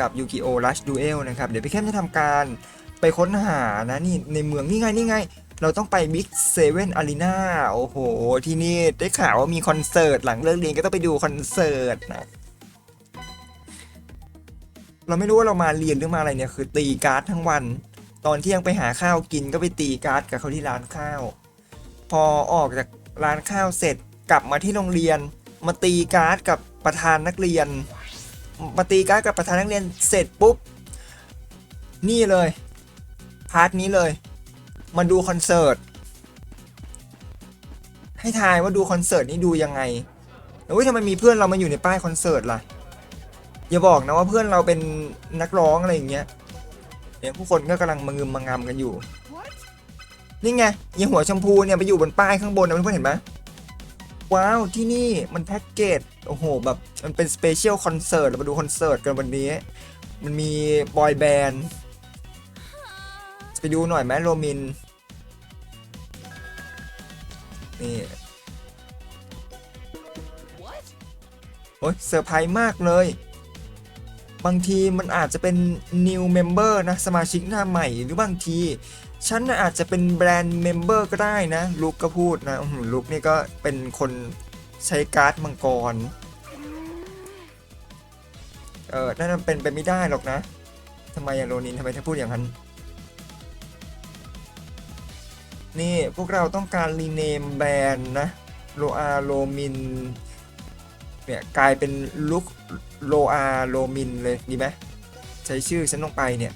กับยูกิโอรัชดูเอลนะครับ เดี๋ยวพี่เข้มจะทำการไปค้นหานะนี่ในเมืองนี่ไงนี่ไง เราต้องไปบิ๊กเซเว่นอารีนาโอ้โห ที่นี่ได้ข่าวว่ามีคอนเสิร์ตหลังเลิกเรียนก็ต้องไปดูคอนเสิร์ตนะเราไม่รู้ว่าเรามาเรียนหรือมาอะไรเนี่ยคือตีการ์ดทั้งวัน ตอนเที่ยงไปหาข้าวกินก็ไปตีการ์ดกับเขาที่ร้านข้าว พอออกจากร้านข้าวเสร็จกลับมาที่โรงเรียน มาตีการ์ดกับประธานนักเรียน มาตีการ์ดกับประธานนักเรียนเสร็จปุ๊บ นี่เลย พาร์ทนี้เลย มาดูคอนเสิร์ต ให้ทายว่าดูคอนเสิร์ตนี้ดูยังไงเฮ้ยทำไมมีเพื่อนเรามาอยู่ในป้ายคอนเสิร์ตล่ะ อย่าบอกนะว่าเพื่อนเราเป็นนักร้องอะไรอย่างเงี้ยเนี่ยผู้คนก็กำลังมางึมมางำกันอยู่ นี่ไงยีหัวชมพูเนี่ยไปอยู่บนป้ายข้างบนนะเพื่อนๆเห็นไหม ว้าวที่นี่มันแพ็กเกจโอ้โหแบบมันเป็นสเปเชียลคอนเสิร์ตเรามาดูคอนเสิร์ตกันวันนี้ มันมีบอยแบนด์ไปดูหน่อยไหมโรมิน นี่โอ้ยเซอร์ไพรส์มากเลย บางทีมันอาจจะเป็น new member นะ สมาชิกหน้าใหม่หรือบางที ฉันนะอาจจะเป็นแบรนด์เมมเบอร์ก็ได้นะลุกก็พูดนะลุกนี่ก็เป็นคนใช้การ์ดมังกร เออนั่นมันเป็นไปไม่ได้หรอกนะทำไมอะโรนินทำไมเธอพูดอย่างนั้น นี่พวกเราต้องการรีเนมแบรนด์นะโลอาโลมินเนี่ยกลายเป็นลุกโลอาโลมินเลยดีไหมใช้ชื่อฉันลงไปเนี่ย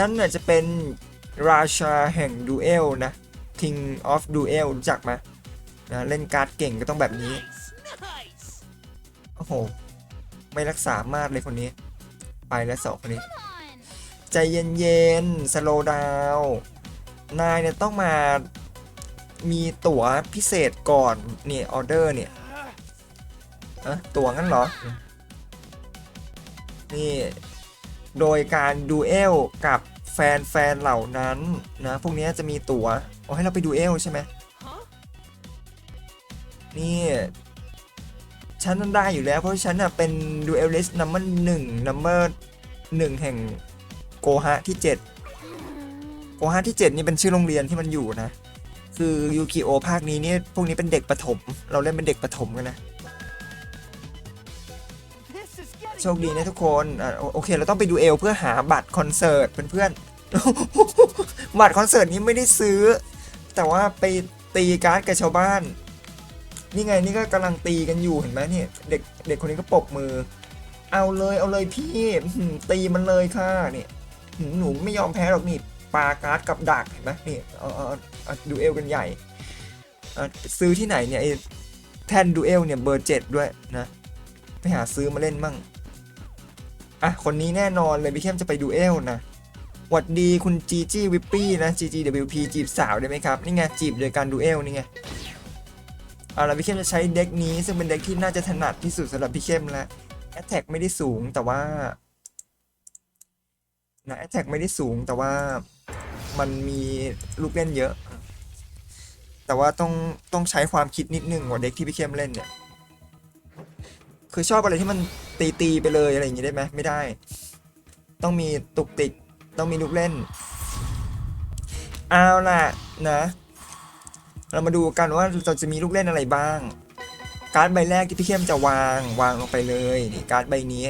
ฉันน่ะจะเป็นราชาแห่งดูเอลนะ King of Duel รู้จักไหมนะเล่นการ์ดเก่งก็ต้องแบบนี้ โอ้โห ไม่รักษามากเลยคนนี้ ไปแล้วสองคนนี้ ใจเย็นๆสโลดาวนายเนี่ยต้องมามีตั๋วพิเศษก่อนเนี่ยออเดอร์เนี่ยอะตั๋วงั้นเหรอ นี่ โดยการดูเอลกับแฟนแฟนๆเหล่านั้นนะพวกนี้จะมีตั๋วเอาให้เราไปดูเอลใช่ไหมนี่ฉันได้อยู่แล้วเพราะฉันน่ะเป็นดูเอลลิสนัมเบอร์หนึ่งนัมเบอร์หนึ่งแห่งโกฮะที่ 7 โกฮะที่ 7 นี่เป็นชื่อโรงเรียนที่มันอยู่นะ คือยูกิโอภาคนี้เนี่ยพวกนี้เป็นเด็กประถม เราเล่นเป็นเด็กประถมกันนะ โชคดีนะทุกคนอะโอโอเค เราต้องไปดูเอลเพื่อหาบัตรคอนเสิร์ตเพื่อนๆ บัตรคอนเสิร์ตนี้ไม่ได้ซื้อ แต่ว่าไปตีการ์ดกับชาวบ้าน นี่ไงนี่ก็กำลังตีกันอยู่เห็นไหมเนี่ยเด็กเด็กคนนี้ก็ปรบมือ เอาเลยเอาเลยพี่อื้อหือตีมันเลยค่ะเนี่ยหือหนูไม่ยอมแพ้หรอกนี่ปาการ์ดกับดักเห็นไหมนี่เอาเอาเอาเอาดูเอลกันใหญ่อะซื้อที่ไหนเนี่ยไอ้แท่นดูเอลเนี่ยเบอร์เจ็ดด้วยนะ ไปหาซื้อมาเล่นมั่ง อะ คนนี้แน่นอนเลยพี่เข้มจะไปดูเอลนะหวัดดีคุณจีจี้วิปปี้นะ GGWP จีบสาวได้ไหมครับ นี่ไง จีบโดยการดูเอลนี่ไงเอาละพี่เข้มจะใช้เด็กนี้ ซึ่งเป็นเด็กที่น่าจะถนัดที่สุดสำหรับพี่เข้มแล้วแอตแทกไม่ได้สูงแต่ว่านะแอตแทกไม่ได้สูงแต่ว่ามันมีลูกเล่นเยอะ แต่ว่าต้องต้องใช้ความคิดนิดนึงกว่าเด็กที่พี่เข้มเล่นเนี่ย คือชอบอะไรที่มันตีตีไปเลยอะไรอย่างงี้ได้ไหมไม่ได้ ต้องมีตุกติกต้องมีลูกเล่น เอาล่ะนะ เรามาดูกันว่าเราจะมีลูกเล่นอะไรบ้าง การ์ดใบแรกที่พี่เข้มจะวางวางลงไปเลยนี่การ์ดใบนี้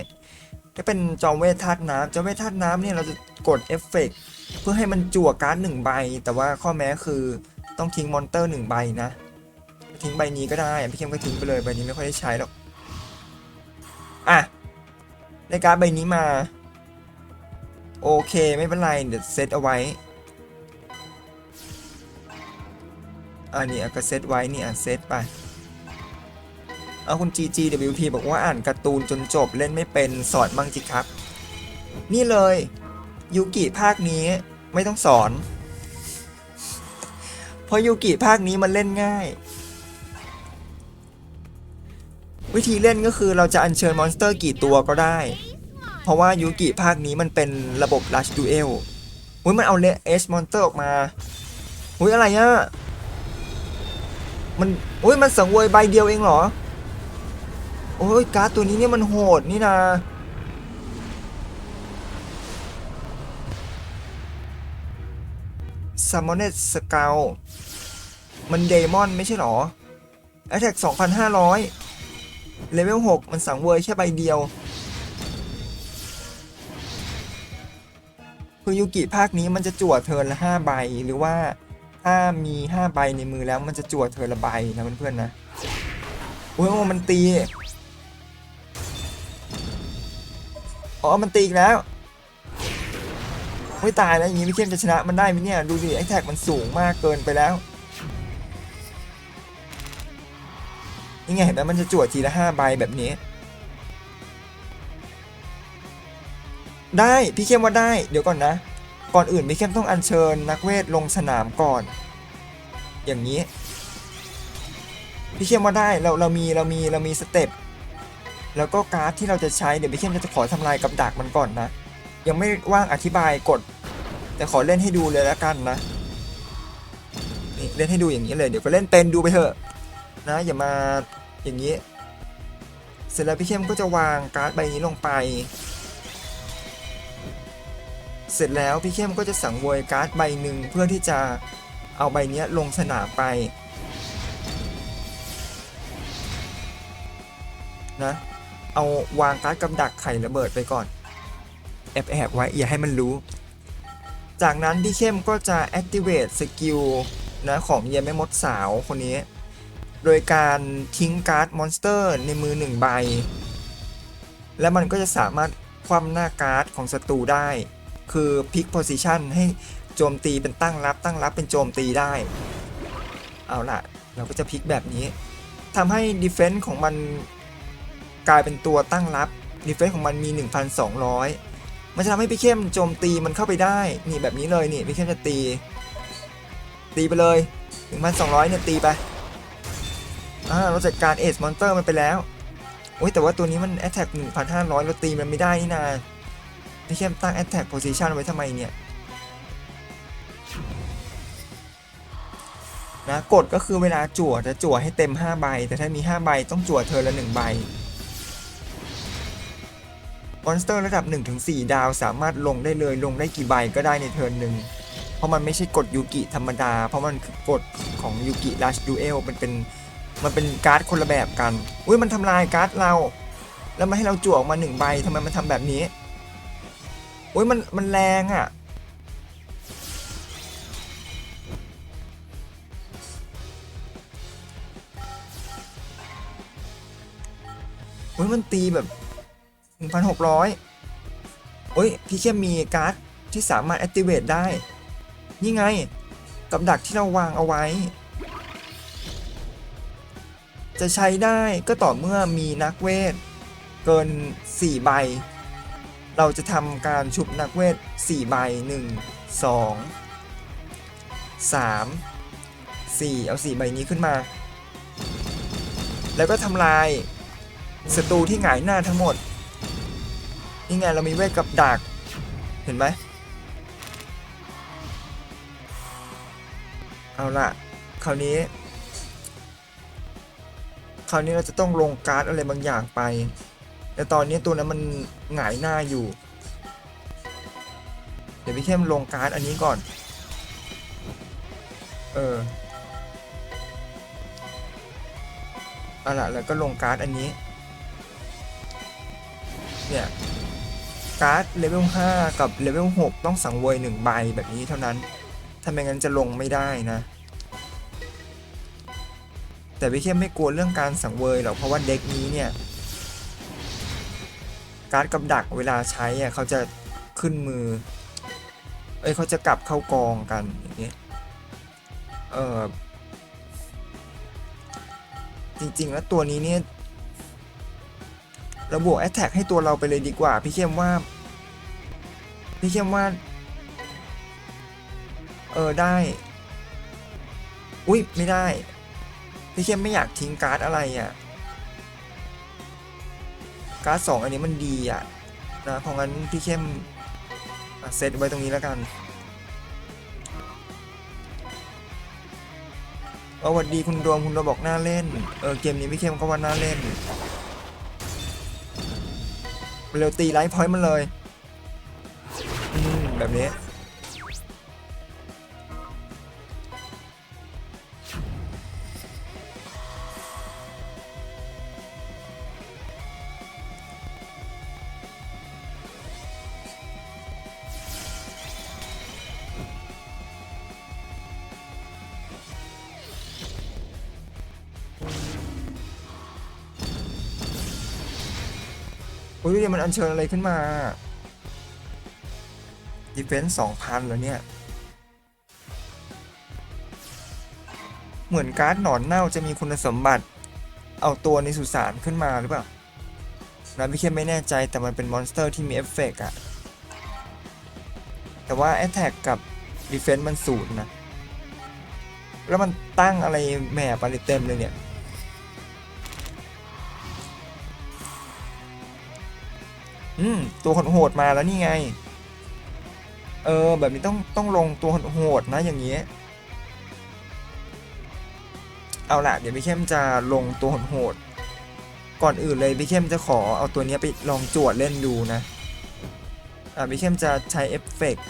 ถ้าเป็นจอมเวทธาตุน้ำจอมเวทธาตุน้ำเนี่ยเราจะกดเอฟเฟกต์เพื่อให้มันจั่วการ์ดหนึ่งใบ แต่ว่าข้อแม้คือต้องทิ้งมอนเตอร์หนึ่งใบนะ ทิ้งใบนี้ก็ได้พี่เข้มก็ทิ้งไปเลยใบนี้ไม่ค่อยได้ใช้หรอก อะ ได้การ์ดใบนี้มา โอเคไม่เป็นไร เดี๋ยวเซตเอาไว้ อันนี้ก็เซตไว้นี่อะเซตไป เอาคุณ GGWP บอกว่าอ่านการ์ตูนจนจบเล่นไม่เป็นสอนบ้างจิครับ นี่เลยยูกิภาคนี้ไม่ต้องสอน เพราะยูกิภาคนี้มันเล่นง่าย วิธีเล่นก็คือเราจะอัญเชิญมอนสเตอร์กี่ตัวก็ได้ เพราะว่ายูกิภาคนี้มันเป็นระบบลัชดูเอลอุ้ยมันเอาเลเอชมอนสเตอร์ออกมาอุ้ยอะไรเนี่ยมันอุ้ยมันสังเวยใบเดียวเองเหรอ โอ้ยการ์ตัวนี้เนี่ยมันโหดนี่นะซัมมอนเนตสเกลมันเดมอนไม่ใช่หรอแอตแทก2,500 เลเวล6มันสังเวยแค่ใบเดียวคือยูกิภาคนี้มันจะจั่วเทินละ5ใบหรือว่าถ้ามี5ใบในมือแล้วมันจะจั่วเทินละใบนะเพื่อนๆนะโอ้ยโอ้มันตีอ๋อมันตีอีกแล้วไม่ตายแล้วอย่างนี้พี่เข้มจะชนะมันได้ไหมเนี่ยดูดิไอ้แท็กมันสูงมากเกินไปแล้ว นี่ไงเห็นไหมมันจะจวดทีละห้าใบแบบนี้ ได้พี่เข้มว่าได้เดี๋ยวก่อนนะ ก่อนอื่นพี่เข้มต้องอัญเชิญนักเวทลงสนามก่อน อย่างนี้ พี่เข้มว่าได้เราเรามีเรามีเรามีสเต็ปแล้วก็การ์ดที่เราจะใช้เดี๋ยวพี่เข้มจะขอทำลายกับดักมันก่อนนะ ยังไม่ว่างอธิบายกฎแต่ขอเล่นให้ดูเลยแล้วกันนะนี่เล่นให้ดูอย่างนี้เลยเดี๋ยวก็เล่นเป็นดูไปเถอะนะอย่ามา อย่างนี้ เสร็จแล้วพี่เข้มก็จะวางการ์ดใบนี้ลงไป เสร็จแล้วพี่เข้มก็จะสังเวยการ์ดใบหนึ่งเพื่อที่จะเอาใบนี้ลงสนามไปนะเอาวางการ์ดกำดักไข่ระเบิดไปก่อน แอบแอบไว้อย่าให้มันรู้ จากนั้นพี่เข้มก็จะ activate สกิลนะของเยยแม่มดสาวคนนี้ โดยการทิ้งการ์ดมอนสเตอร์ในมือหนึ่งใบ และมันก็จะสามารถคว่ำหน้าการ์ดของศัตรูได้ คือพลิกโพซิชันให้โจมตีเป็นตั้งรับตั้งรับเป็นโจมตีได้ เอาล่ะ เราก็จะพลิกแบบนี้ทำให้ดีเฟนส์ของมันกลายเป็นตัวตั้งรับดีเฟนส์ของมันมี 1,200 มันจะทำให้พี่เข้มโจมตีมันเข้าไปได้ นี่แบบนี้เลยนี่พี่เข้มจะตี ตีไปเลย 1,200เนี่ยตีไป อ่าเราจัดการเอ e มอนเตอร์มันไปแล้วโอ้ยแต่ว่าตัวนี้มัน Attack 1,500เราตีมันไม่ได้นี่นาพี่เข้มตั้ง Attack Position ไว้ทำไมเนี่ยนะกฎก็คือเวลาจั่วจะจั่วให้เต็ม 5 ใบ แต่ถ้ามี 5 ใบต้องจั่วเธอละ 1 ใบ มอนสเตอร์ระดับ 1-4 ดาวสามารถลงได้เลยลงได้กี่ใบก็ได้ในเทิร์นหนึ่ง เพราะมันไม่ใช่กฎยูกิธรรมดา เพราะมันคือกฎของยูกิลัชดูเอลมันเป็น มันเป็นการ์ดคนละแบบกัน อุ้ยมันทำลายการ์ดเรา แล้วมาให้เราจั่วออกมาหนึ่งใบทำไมมันทำแบบนี้ อุ้ยมันมันแรงอะ่ะ อุ้ยมันตีแบบ1,600โอ้ยพี่เข้มมีการ์ดที่สามารถ activate ได้ นี่ไง กับดักที่เราวางเอาไว้ จะใช้ได้ก็ต่อเมื่อมีนักเวท เกิน 4 ใบ เราจะทำการชุบนักเวท 4 ใบ 1 2 3 4 เอา 4 ใบนี้ขึ้นมา แล้วก็ทำลายศัตรูที่หงายหน้าทั้งหมด นี่ไงเรามีเวทกับดัก เห็นไหม เอาละคราวนี้ คราวนี้เราจะต้องลงการ์ดอะไรบางอย่างไป แต่ตอนนี้ตัวนั้นมันหงายหน้าอยู่ เดี๋ยวพี่เข้มลงการ์ดอันนี้ก่อน เออเอาละแล้วก็ลงการ์ดอันนี้ เนี่ยการ์ดเลเวล5กับเลเวล6ต้องสังเวย1ใบแบบนี้เท่านั้น ถ้าไม่งั้นจะลงไม่ได้นะ แต่พี่เข้มไม่กลัวเรื่องการสังเวยหรอกเพราะว่าเด็กนี้เนี่ยการ์ดกับดักเวลาใช้อะเขาจะขึ้นมือ เอ้ยเขาจะกลับเข้ากองกันอย่างเงี้ยเออจริงๆ แล้วตัวนี้เนี่ยเราบวกแอตแทกให้ตัวเราไปเลยดีกว่า พี่เข้มว่า พี่เข้มว่า เออได้ อุ้ยไม่ได้ เข้มไม่อยากทิ้งการ์ดอะไรอะ่ะ การ์ดสองอันนี้มันดีอะนะเพราะงั้นพี่เข้มเซตไว้ตรงนี้แล้วกันเออสวัสดีคุณดวงคุณดวงบอกน่าเล่น เออเกมนี้พี่เข้มก็ว่าน่าเล่น เร็วตีไลฟ์พอยต์มันเลย อืมแบบนี้ อุ้ยดูดิมันอัญเชิญอะไรขึ้นมาดีเฟนส์สองพันแล้วเนี่ย เหมือนการ์ดหนอนเน่าจะมีคุณสมบัติ เอาตัวในสุสานขึ้นมาหรือเปล่านะพี่เข้มไม่แน่ใจแต่มันเป็นมอนสเตอร์ที่มีเอฟเฟกต์อะแต่ว่า Attack กับ Defense มันศูนย์นะ แล้วมันตั้งอะไรแหมปริเต็มเลยเนี่ย อืมตัวโหดมาแล้วนี่ไง เออ แบบนี้ต้องต้องลงตัวโหดนะอย่างเงี้ยเอาละเดี๋ยวพี่เข้มจะลงตัวโหดก่อนอื่นเลยพี่เข้มจะขอเอาตัวนี้ไปลองจวดเล่นดูนะอ่าพี่เข้มจะใช้เอฟเฟกต์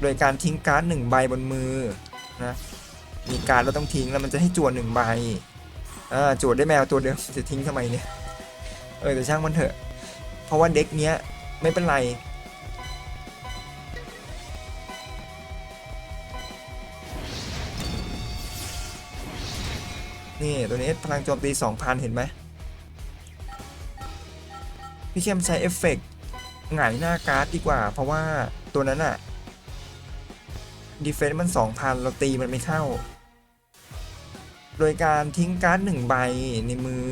โดยการทิ้งการ์ดหนึ่งใบบนมือนะมีการ์ดเราต้องทิ้งแล้วมันจะให้จวดหนึ่งใบอ่าจวดได้แมวตัวเดิมจะทิ้งทำไมเนี่ยเออแต่ช่างมันเถอะ เพราะว่าเด็กเนี้ยไม่เป็นไร นี่ตัวนี้พลังโจมตี 2,000 เห็นไหมพี่เข้มใช้เอฟเฟกต์หงายหน้าการ์ดดีกว่า เพราะว่าตัวนั้นอะดีเฟนซ์มัน 2,000 เราตีมันไม่เข้า โดยการทิ้งการ์ดหนึ่งใบในมือ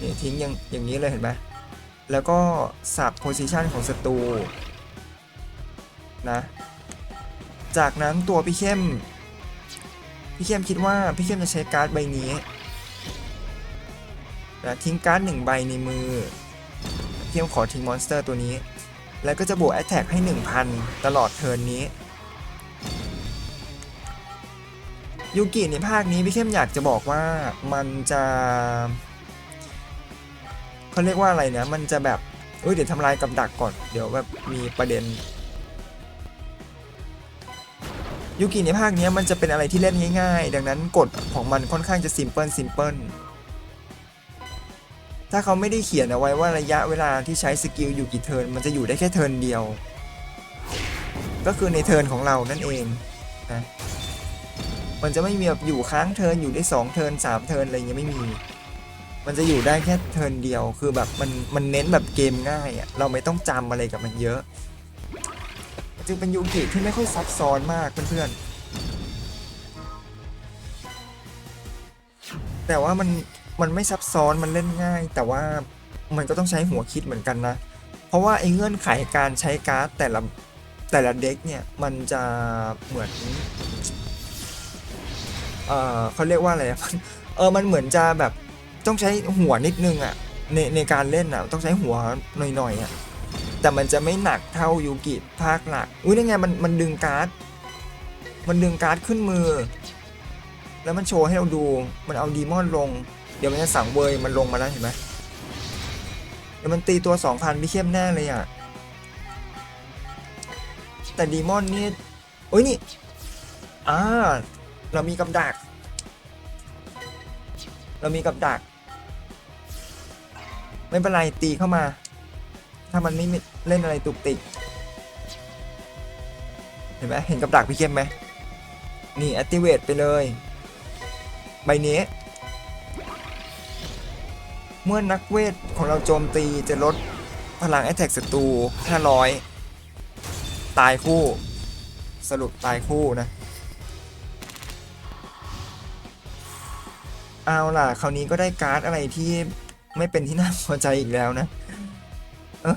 นี่ทิ้งอย่างอย่างนี้เลยเห็นไหมแล้วก็สับโพซิชันของศัตรูนะ จากนั้นตัวพี่เข้ม พี่เข้มคิดว่าพี่เข้มจะใช้การ์ดใบนี้นะทิ้งการ์ดหนึ่งใบในมือ พี่เข้มขอทิ้งมอนสเตอร์ตัวนี้ แล้วก็จะบวกแอ t แทกให้ 1,000 ตลอดเทิร์นนี้ยูกิในภาคนี้พี่เข้มอยากจะบอกว่ามันจะ เขาเรียกว่าอะไรนะ มันจะแบบเอ้ยเดี๋ยวทำลายกับดักก่อน เดี๋ยวแบบมีประเด็นยูกิในภาคนี้มันจะเป็นอะไรที่เล่นง่ายๆ ดังนั้นกฎของมันค่อนข้างจะซิมเพิลซิมเพิลถ้าเขาไม่ได้เขียนเอาไว้ว่าระยะเวลาที่ใช้สกิลอยู่กี่เทิร์นมันจะอยู่ได้แค่เทิร์นเดียว ก็คือในเทิร์นของเรานั่นเองนะมันจะไม่มีแบบอยู่ค้างเทิร์นอยู่ได้ 2 เทิร์น3 เทิร์นอะไรเงี้ยไม่มี มันจะอยู่ได้แค่เทิร์นเดียว คือแบบมันมันเน้นแบบเกมง่ายอะเราไม่ต้องจำอะไรกับมันเยอะ จึงเป็นยูกิที่ไม่ค่อยซับซ้อนมากเพื่อนๆ แต่ว่ามันมันไม่ซับซ้อนมันเล่นง่าย แต่ว่ามันก็ต้องใช้หัวคิดเหมือนกันนะ เพราะว่าไอ้เงื่อนไขการใช้การ์ดแต่ละแต่ละเด็กเนี่ยมันจะเหมือน เออเขาเรียกว่าอะไรอะเออมันเหมือนจะแบบ ต้องใช้หัวนิดนึงอะในในการเล่นอะต้องใช้หัวหน่อยๆอะแต่มันจะไม่หนักเท่ายูกิภาคหลักอุ้ยนี่ไงมันมันดึงการ์ดมันดึงการ์ดขึ้นมือ แล้วมันโชว์ให้เราดูมันเอาดีมอนลง เดี๋ยวมันจะสั่งเวยมันลงมาแล้วเห็นไหมเดี๋ยวมันตีตัว 2,000พี่เข้มแน่เลยอะแต่ดีมอนนี่โอ้ยนี่อ่าเรามีกับดัก เรามีกับดัก ไม่เป็นไรตีเข้ามา ถ้ามันไม่เล่นอะไรตุกติกเห็นไหมเห็นกับดักพี่เข้มไหมนี่ activate ไปเลย ใบนี้ เมื่อนักเวทของเราโจมตีจะลดพลัง attack ศัตรู500 ตายคู่ สรุปตายคู่นะ เอาล่ะ คราวนี้ก็ได้การ์ดอะไรที่ ไม่เป็นที่น่าพอใจอีกแล้วนะเออ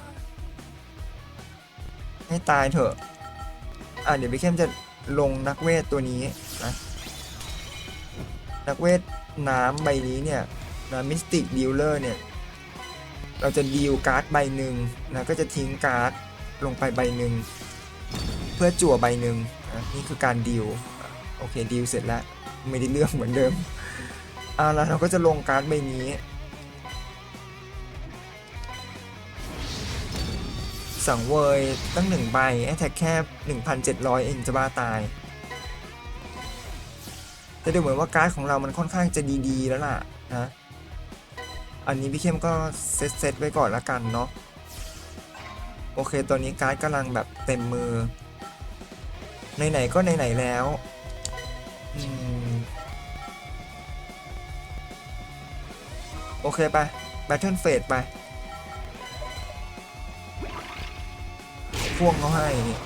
ให้ตายเถอะ อะเดี๋ยวพี่เข้มจะลงนักเวทตัวนี้นะนักเวทน้ำใบนี้เนี่ยนะมิสติกดีลเลอร์เนี่ย เราจะดีลการ์ดใบหนึ่งนะก็จะทิ้งการ์ดลงไปใบหนึ่งเพื่อจั่วใบหนึ่งนะนี่คือการดีลโอเคดีลเสร็จแล้ว ไม่ได้เรื่องเหมือนเดิมเอาละเราก็จะลงการ์ดใบนี้ สังเวยตั้งหนึ่งใบแอทแทกแค่ 1,700 เองจะบ้าตาย แต่ดูเหมือนว่าการ์ดของเรามันค่อนข้างจะดีๆ แล้วล่ะนะอันนี้พี่เข้มก็เซตเซตไว้ก่อนละกันเนาะโอเคตอนนี้การ์ดกำลังแบบเต็มมือไหนๆก็ไหนๆแล้วอโอเคไปไป Battle Phase ไป พ่วงเขาให้นี่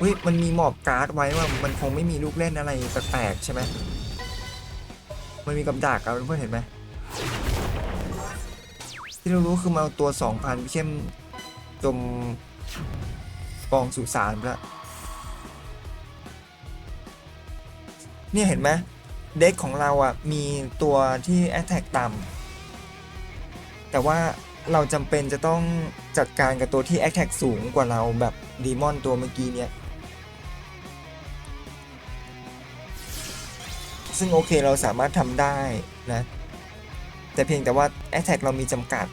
อุ้ยมันมีหมอบการ์ดไว้ว่ามันคงไม่มีลูกเล่นอะไรแปลกๆใช่ไหมมันมีกับดักอะเพื่อนเห็นไหมที่เรารู้คือมาเอาตัว2,000พี่เข้มจมกองสุสานไปแล้วเนี่ยเห็นไหมเด็กของเราอะมีตัวที่ Attack ต่ำแต่ว่า เราจำเป็นจะต้องจัดการกับตัวที่ Attack สูงกว่าเราแบบดีมอนตัวเมื่อกี้เนี่ย ซึ่งโอเคเราสามารถทำได้นะ แต่เพียงแต่ว่า Attack เรามีจำกัด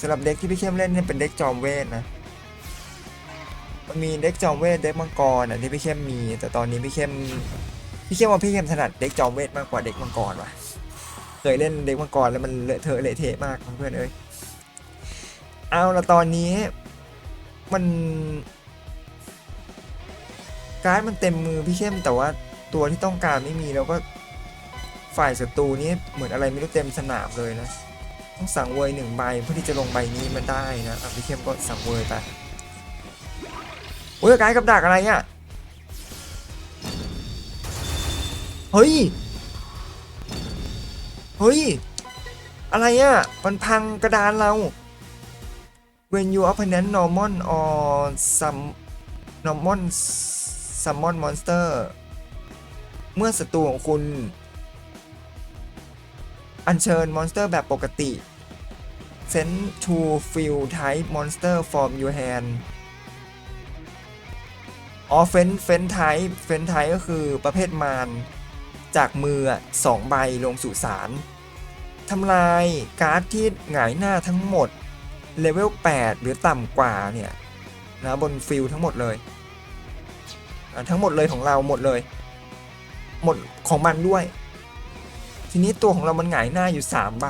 สำหรับเด็กที่พี่เข้มเล่นเนี่ยเป็นเด็กจอมเวทนะ มันมีเด็กจอมเวทเด็กมังกรอะที่พี่เข้มมี แต่ตอนนี้พี่เข้มพี่เข้มว่าพี่เข้มถนัดเด็กจอมเวทมากกว่าเด็กมังกรว่ะ เคยเล่นเด็กมังกรแล้วมันเลอะเทอะเละเทะมากเพื่อนเอ้ยเอาละตอนนี้มันการ์ดมันเต็มมือพี่เข้มแต่ว่าตัวที่ต้องการไม่มีแล้วก็ฝ่ายศัตรูนี้เหมือนอะไรไม่รู้เต็มสนามเลยนะต้องสั่งเวยหนึ่งใบเพื่อที่จะลงใบนี้มันได้นะพี่เข้มก็สั่งเวยไปโอ้ยการดกับดักอะไรเนี่ยเฮ้ย เฮ้ย อะไรอะ มันพังกระดานเรา When you opponent normal or some normal summon monster เมื่อศัตรูของคุณ อัญเชิญมอนสเตอร์แบบปกติ Send to fill type monster from your hand อ๋อเฟนเฟนไทป์เฟนไทป์ก็คือประเภทมารจากมือสองใบลงสู่สาร ทำลายการ์ดที่หงายหน้าทั้งหมดเลเวล 8 หรือต่ำกว่าเนี่ยนะบนฟิลทั้งหมดเลย ทั้งหมดเลยของเราหมดเลย หมดของมันด้วย ทีนี้ตัวของเรามันหงายหน้าอยู่3ใบ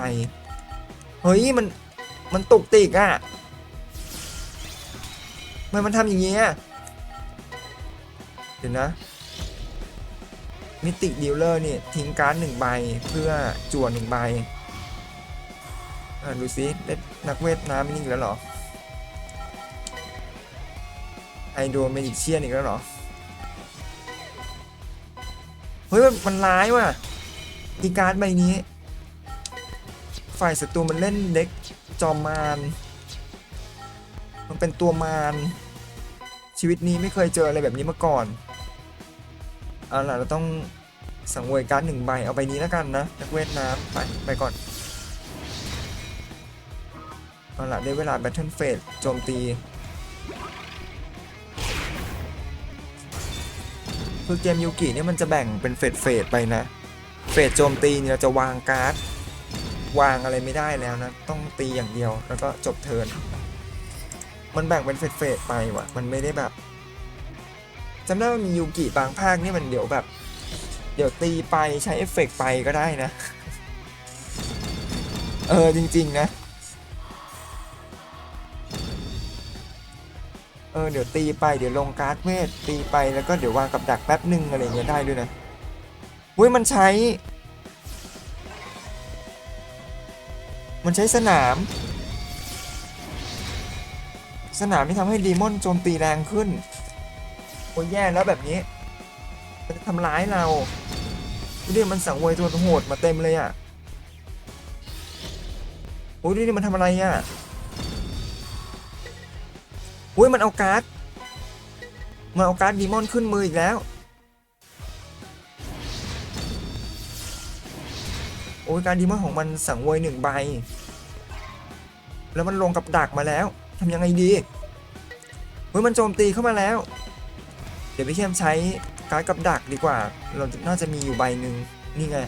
เฮ้ยมันมันตุกติกอะ่ะทำไมมันทำอย่างเงี้ยเดี๋ยวนะมิติดีลเลอร์นี่ทิ้งการ์ดหนึ่งใบเพื่อจั่วหนึ่งใบ อ่าดูซิได้นักเวทน้ำนี่อีกแล้วเหรอไอโดเมดิกเชียนอีกแล้วเหรอ เฮ้ยมันมันร้ายว่ะอีการ์ดใบนี้ ฝ่ายศัตรูมันเล่นเด็กจอมมารมันเป็นตัวมารชีวิตนี้ไม่เคยเจออะไรแบบนี้มาก่อนเอาล่ะเราต้องสังเวยการ์ดหนึ่งใบเอาใบนี้แล้วกันนะนักเวทน้ำไปไปก่อน เอาละได้เวลา Battle Phase โจมตีคือเกมยูกิเนี่ยมันจะแบ่งเป็นเฟสเฟสไปนะ เฟสโจมตีเนี่ยเราจะวางการ์ด วางอะไรไม่ได้แล้วนะ ต้องตีอย่างเดียวแล้วก็จบเทิร์นมันแบ่งเป็นเฟสเฟสไปว่ะ มันไม่ได้แบบจำได้ว่ามียูกิบางภาคนี่มันเดี๋ยวแบบ เดี๋ยวตีไปใช้เอฟเฟกต์ไปก็ได้นะ เออจริง ๆ นะ เออเดี๋ยวตีไปเดี๋ยวลงการ์ดเวทตีไปแล้วก็เดี๋ยววางกับดักแป๊บหนึ่งอะไรเงี้ยได้ด้วยนะอุ้ยมันใช้ มันใช้สนาม สนามที่ทำให้ดีมอนโจมตีแรงขึ้นโอ้ยแย่แล้วแบบนี้มันจะทำร้ายเราดูดิมันสังเวยตัวโหดมาเต็มเลยอะโอ้ยดูดิมันทำอะไรอะ อุ้ยมันเอาการ์ดมันเอาการ์ดดีมอนขึ้นมืออีกแล้ว โอ้ยการดีมอนของมันสังเวยหนึ่งใบ แล้วมันลงกับดักมาแล้วทำยังไงดีเฮ้ยมันโจมตีเข้ามาแล้ว เดี๋ยวพี่เข้มใช้การ์ดกับดักดีกว่า เราน่าจะมีอยู่ใบหนึ่งนี่ไง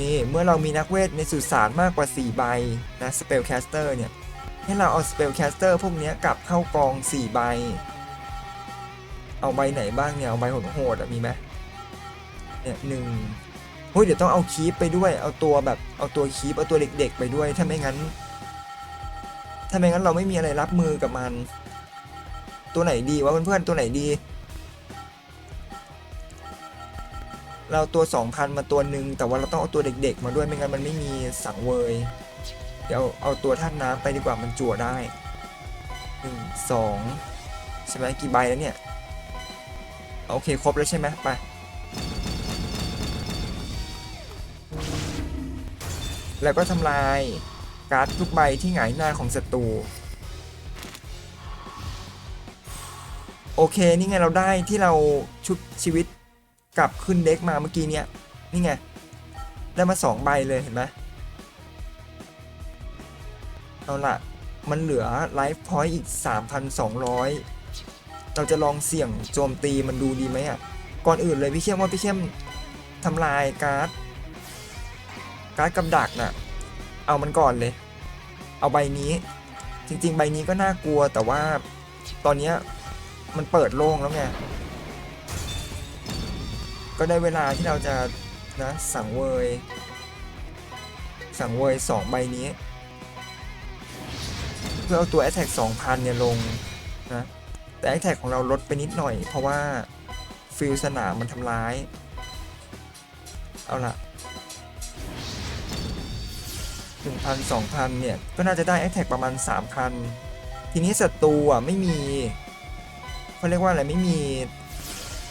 นี่เมื่อเรามีนักเวทในสุสานมากกว่า 4 ใบนะสเปลแคสเตอร์เนี่ย ให้เราเอาสเปลแคสเตอร์พวกนี้กลับเข้ากอง 4 ใบ เอาใบไหนบ้างเนี่ย เอาใบโหดๆอะมีไหมเนี่ยหนึ่งเฮ้ยเดี๋ยวต้องเอาคีปไปด้วย เอาตัวแบบเอาตัวคีปเอาตัวเด็กๆไปด้วย ถ้าไม่งั้น ถ้าไม่งั้นเราไม่มีอะไรรับมือกับมัน ตัวไหนดีวะเพื่อนๆตัวไหนดี เราตัว 2,000 มาตัวหนึ่งแต่ว่าเราต้องเอาตัวเด็ก ๆ มาด้วยไม่งั้นมันไม่มีสังเวย เดี๋ยวเอาตัวท่านน้ำไปดีกว่ามันจั่วได้หนึ่งสองใช่ไหมกี่ใบแล้วเนี่ยโอเคครบแล้วใช่ไหมไปแล้วก็ทำลายการ์ดทุกใบที่หงายหน้าของศัตรูโอเคนี่ไงเราได้ที่เราชุบชีวิตกลับขึ้นเด็กมาเมื่อกี้เนี้ยนี่ไงได้มาสองใบเลยเห็นไหม เอาละมันเหลือไลฟ์พอยต์อีก 3,200 เราจะลองเสี่ยงโจมตีมันดูดีไหมอะ ก่อนอื่นเลยพี่เข้มว่าพี่เข้มทำลายการ์ด การ์ดกำดักน่ะ เอามันก่อนเลย เอาใบนี้ จริง ๆ ใบนี้ก็น่ากลัวแต่ว่าตอนนี้มันเปิดโล่งแล้วไง ก็ได้เวลาที่เราจะนะ สังเวย สังเวยสองใบนี้ พื่อเอาตัว Attack 2,000 เนี่ยลงนะแต่ Attack ของเราลดไปนิดหน่อย เพราะว่าฟิลสนามมันทำร้าย เอาละ1,000 2,000 เนี่ย ก็น่าจะได้ Attack ประมาณ 3,000 ทีนี้ศัตรูอะไม่มีเขาเรียกว่าอะไรไม่มี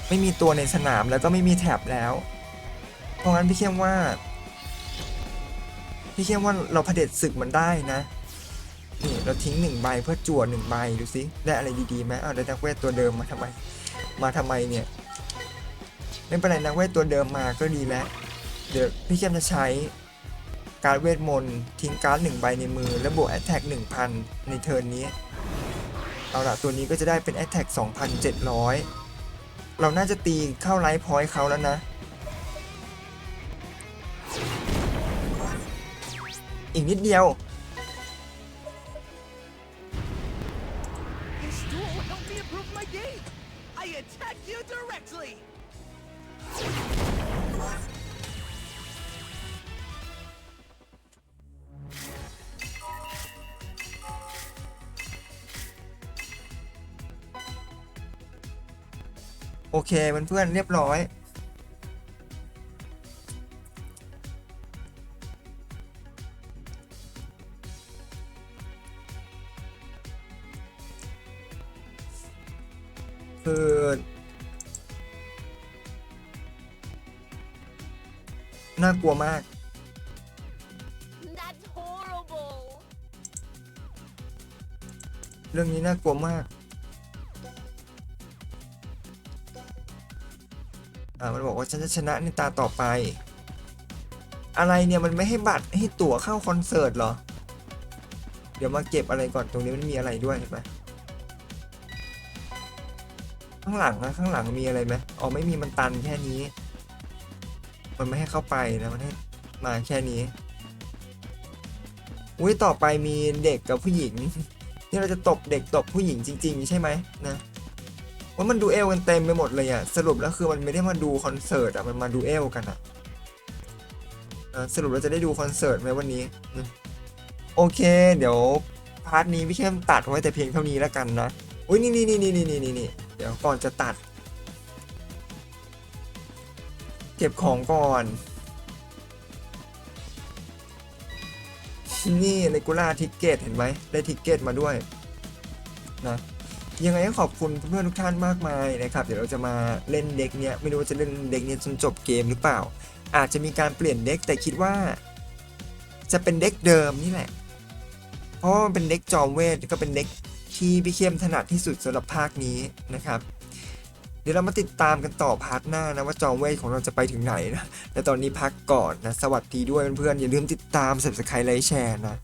ไม่มีตัวในสนามแล้วก็ไม่มีแท็บแล้ว เพราะงั้นพี่เข้มว่า พี่เข้มว่าเราเผด็จศึกมันได้นะ เราทิ้งหนึ่งใบเพื่อจั่วหนึ่งใบดูสิได้อะไรดีๆไหมอ้าวได้นักเวทตัวเดิมมาทำไม มาทำไมเนี่ย ไม่เป็นไรนักเวทตัวเดิมมาก็ดีแล้ว เดี๋ยวพี่เข้มจะใช้การเวทมนต์ทิ้งการ์ดหนึ่งใบในมือ แล้วบวกแอตแทกหนึ่งพันในเทิร์นนี้ เอาละตัวนี้ก็จะได้เป็นแอตแทก2,700เราน่าจะตีเข้าไลฟ์พอยต์เขาแล้วนะ อีกนิดเดียว เคเพื่อนๆเรียบร้อย คือน่ากลัวมาก That's horrible. เรื่องนี้น่ากลัวมาก อ่ามันบอกว่าฉันจะชนะในตาต่อไป อะไรเนี่ยมันไม่ให้บัตรให้ตั๋วเข้าคอนเสิร์ตเหรอ เดี๋ยวมาเก็บอะไรก่อนตรงนี้มันมีอะไรด้วยเห็นไหมข้างหลังนะข้างหลังมีอะไรไหมอ๋อไม่มีมันตันแค่นี้ มันไม่ให้เข้าไปนะมันให้มาแค่นี้อุ้ยต่อไปมีเด็กกับผู้หญิงที่เราจะตบเด็กตบผู้หญิงจริง ๆ ใช่ไหมนะ ว่ามันดูเอลกันเต็มไปหมดเลยอะสรุปแล้วคือมันไม่ได้มาดูคอนเสิร์ตอะมันมาดูเอลกันอะอะสรุปเราจะได้ดูคอนเสิร์ตไหมวันนี้โอเค เดี๋ยวพาร์ทนี้พี่เข้มตัดไว้แต่เพียงเท่านี้แล้วกันนะอุ้ยนี่นี่นี่นี่นี่นี่นี่เดี๋ยวก่อนจะตัด เก็บของก่อน นี่เลกูล่าทิกเก็ตเห็นไหมได้ทิกเก็ตมาด้วยนะ ยังไงก็ขอบคุณเพื่อนทุกท่านมากมายนะครับ เดี๋ยวเราจะมาเล่นเด็กเนี้ยไม่รู้ว่าจะเล่นเด็กเนี้ยจนจบเกมหรือเปล่า อาจจะมีการเปลี่ยนเด็กแต่คิดว่า จะเป็นเด็กเดิมนี่แหละ เพราะว่ามันเป็นเด็กจอมเวทก็เป็นเด็กที่พี่เข้มถนัดที่สุดสำหรับภาคนี้นะครับ เดี๋ยวเรามาติดตามกันต่อพาร์ทหน้านะว่าจอมเวทของเราจะไปถึงไหนนะแต่ตอนนี้พักก่อนนะสวัสดีด้วยเพื่อนๆอย่าลืมติดตาม subscribe ไลค์แชร์นะ